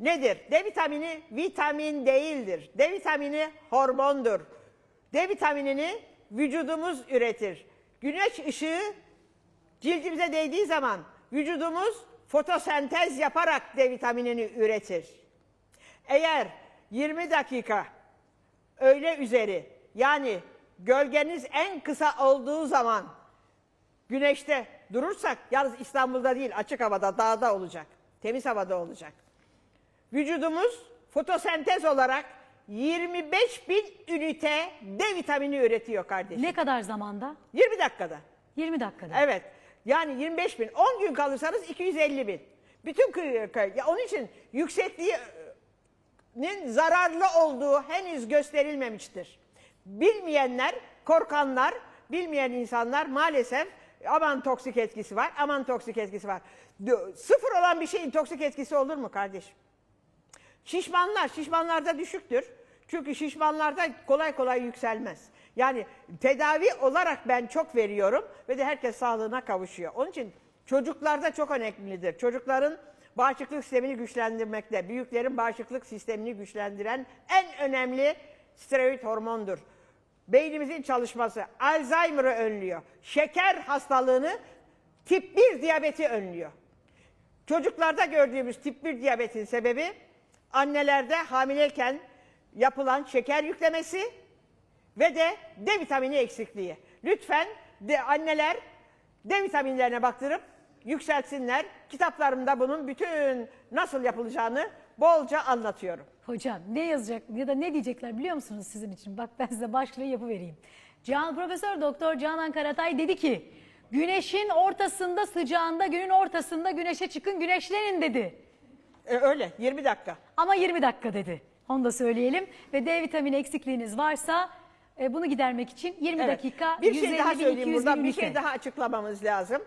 nedir? D vitamini vitamin değildir. D vitamini hormondur. D vitaminini vücudumuz üretir. Güneş ışığı cildimize değdiği zaman vücudumuz fotosentez yaparak D vitaminini üretir. Eğer 20 dakika öğle üzeri yani gölgeniz en kısa olduğu zaman güneşte durursak yalnız İstanbul'da değil açık havada dağda olacak. Temiz havada olacak. Vücudumuz fotosentez olarak 25 bin ünite D vitamini üretiyor kardeşim. Ne kadar zamanda? 20 dakikada. 20 dakikada. Evet. Yani 25 bin. 10 gün kalırsanız 250 bin. Bütün ya onun için yüksekliğinin zararlı olduğu henüz gösterilmemiştir. Bilmeyenler, korkanlar, bilmeyen insanlar maalesef aman toksik etkisi var, aman toksik etkisi var. Sıfır olan bir şeyin toksik etkisi olur mu kardeşim? Şişmanlar, şişmanlarda düşüktür. Çünkü şişmanlarda kolay kolay yükselmez. Yani tedavi olarak ben çok veriyorum ve de herkes sağlığına kavuşuyor. Onun için çocuklarda çok önemlidir. Çocukların bağışıklık sistemini güçlendirmekte, büyüklerin bağışıklık sistemini güçlendiren en önemli steroid hormondur. Beynimizin çalışması Alzheimer'ı önlüyor. Şeker hastalığını, tip 1 diyabeti önlüyor. Çocuklarda gördüğümüz tip 1 diyabetin sebebi annelerde hamileyken yapılan şeker yüklemesi ve de D vitamini eksikliği. Lütfen de anneler D vitaminlerine baktırıp yükseltsinler. Kitaplarımda bunun bütün nasıl yapılacağını bolca anlatıyorum. Hocam ne yazacak ya da ne diyecekler biliyor musunuz sizin için? Bak ben size başlığı yapıvereyim. Can Profesör Doktor Canan Karatay dedi ki güneşin ortasında sıcağında günün ortasında güneşe çıkın güneşlenin dedi. E, öyle 20 dakika. Ama 20 dakika dedi. Onu da söyleyelim. Ve D vitamini eksikliğiniz varsa e, bunu gidermek için 20 Evet. dakika bir şey 150 daha bin, söyleyeyim 200 burada. bin Bir şey ünite. daha açıklamamız lazım.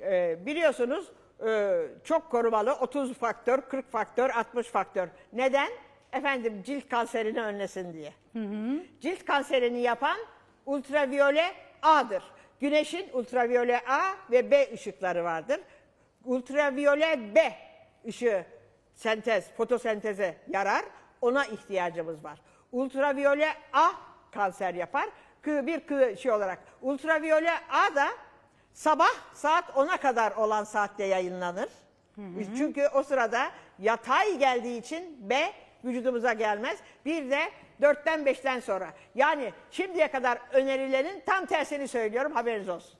Ee, biliyorsunuz e, çok korumalı 30 faktör, 40 faktör, 60 faktör. Neden? Efendim cilt kanserini önlesin diye. Cilt kanserini yapan ultraviyole A'dır. Güneşin ultraviyole A ve B ışıkları vardır. Ultraviyole B ışığı sentez, fotosenteze yarar. Ona ihtiyacımız var. Ultraviyole A kanser yapar. Kı bir kı şey olarak. Ultraviyole A da sabah saat 10'a kadar olan saatte yayınlanır. Çünkü o sırada yatay geldiği için B vücudumuza gelmez. Bir de 4'ten 5'ten sonra. Yani şimdiye kadar önerilenin tam tersini söylüyorum haberiniz olsun.